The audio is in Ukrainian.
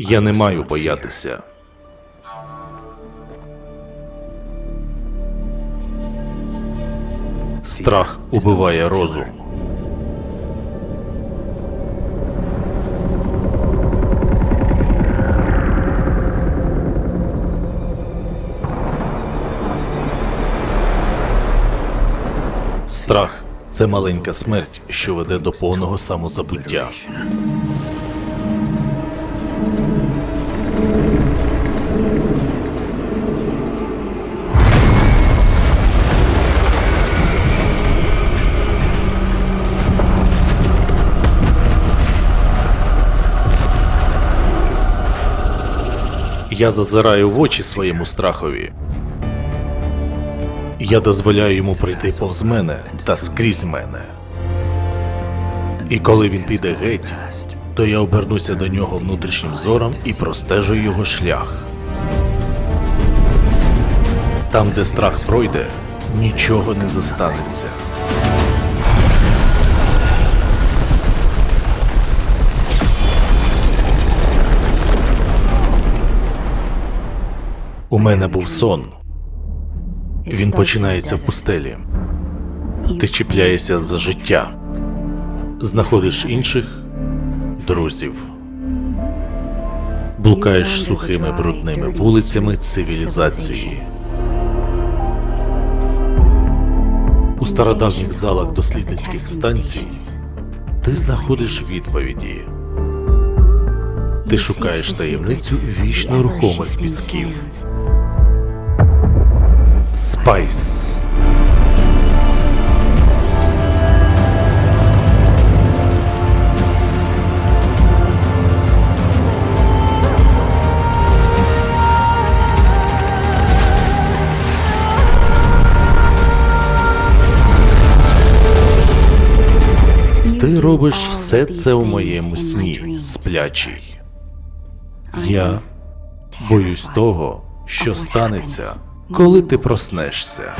Я не маю боятися. Страх убиває розум. Страх це маленька смерть, що веде до повного самозабуття. Я зазираю в очі своєму страхові. Я дозволяю йому прийти повз мене та скрізь мене. І коли він піде геть, то я обернуся до нього внутрішнім зором і простежу його шлях. Там, де страх пройде, нічого не зостанеться. У мене був сон. Він починається в пустелі. Ти чіпляєшся за життя, знаходиш інших друзів, блукаєш сухими брудними вулицями цивілізації. У стародавніх залах дослідницьких станцій ти знаходиш відповіді. Ти шукаєш таємницю вічно рухомих пісків. Спайс. Ти робиш все це у моєму сні, сплячий. Я боюсь того, що станеться, коли ти проснешся.